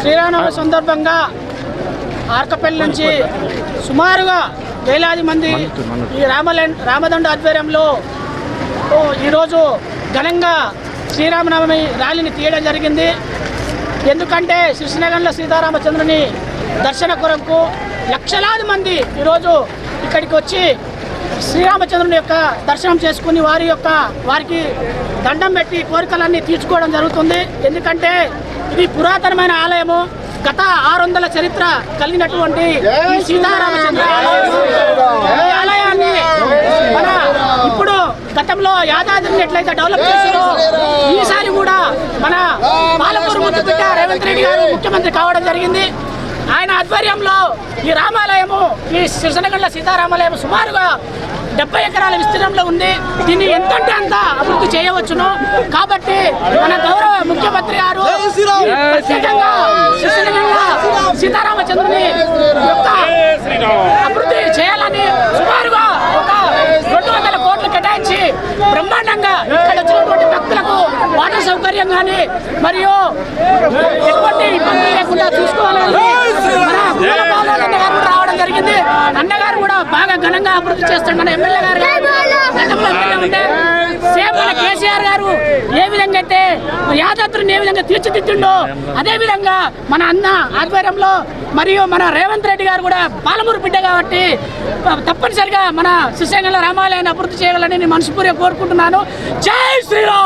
శ్రీరామనవమి సందర్భంగా ఆర్కపల్లి నుంచి సుమారుగా వేలాది మంది ఈ రామల రామదండ ఆధ్వర్యంలో ఈరోజు ఘనంగా శ్రీరామనవమి ర్యాలీని తీయడం జరిగింది. ఎందుకంటే శ్రీనగర్లో సీతారామచంద్రుని దర్శన కొరకు లక్షలాది మంది ఈరోజు ఇక్కడికి వచ్చి శ్రీరామచంద్రుని యొక్క దర్శనం చేసుకుని వారి యొక్క వారికి దండం పెట్టి కోరికలన్నీ తీర్చుకోవడం జరుగుతుంది. ఎందుకంటే ఇది పురాతనమైన ఆలయము. గత ఆరు వందల చరిత్ర కలిగినటువంటి ఈ సీతారామచంద్ర ఆలయము. ఈ ఆలయాన్ని మన ఇప్పుడు గతంలో యాదాద్రిని ఎట్లయితే డెవలప్ చేసారో ఈసారి కూడా మన పాలమూరు ముద్దుబిడ్డ రేవంత్ రెడ్డి గారు ముఖ్యమంత్రి కావడం జరిగింది. ఆయన ఆధ్వర్యంలో ఈ రామాలయము ఈ శ్రీశనగండ్ల సీతారామాలయం సుమారుగా డెబ్బై ఎకరాల విస్తీర్ణంలో ఉంది. దీన్ని ఎంతంటే అంత అభివృద్ధి చేయవచ్చును? కాబట్టి మన గౌరవ ముఖ్యమంత్రి గారు ప్రత్యేకంగా సీతారామచంద్రుని యొక్క అభివృద్ధి చేయాలని సుమారుగా ఒక రెండు వందల కోట్లు కేటాయించి బ్రహ్మాండంగా ఇక్కడ వచ్చినటువంటి భక్తులకు వాటర్ సౌకర్యం కానీ మరియు ఎటువంటి ఇబ్బంది లేకుండా చూసుకోవాలని మన గుమ్మల బాలరాజన్న గారు కూడా రావడం జరిగింది అన్నగారు కూడా బాగా ఘనంగా అభివృద్ధి చేస్తున్న మన ఎమ్మెల్యే గారు గతంలో ఉంటే సేమ్ మన కేసీఆర్ గారు ఏ విధంగా అయితే యాదాద్రిని ఏ విధంగా తీర్చిదిద్దుండో అదే విధంగా మన అన్న ఆధ్వర్యంలో మరియు మన రేవంత్ రెడ్డి గారు కూడా పాలమూరు బిడ్డ కాబట్టి తప్పనిసరిగా మన శిశంగల రామాలయాన్ని అభివృద్ధి చేయాలని నేను మనస్ఫూర్తిగా కోరుకుంటున్నాను. జై శ్రీరామ్!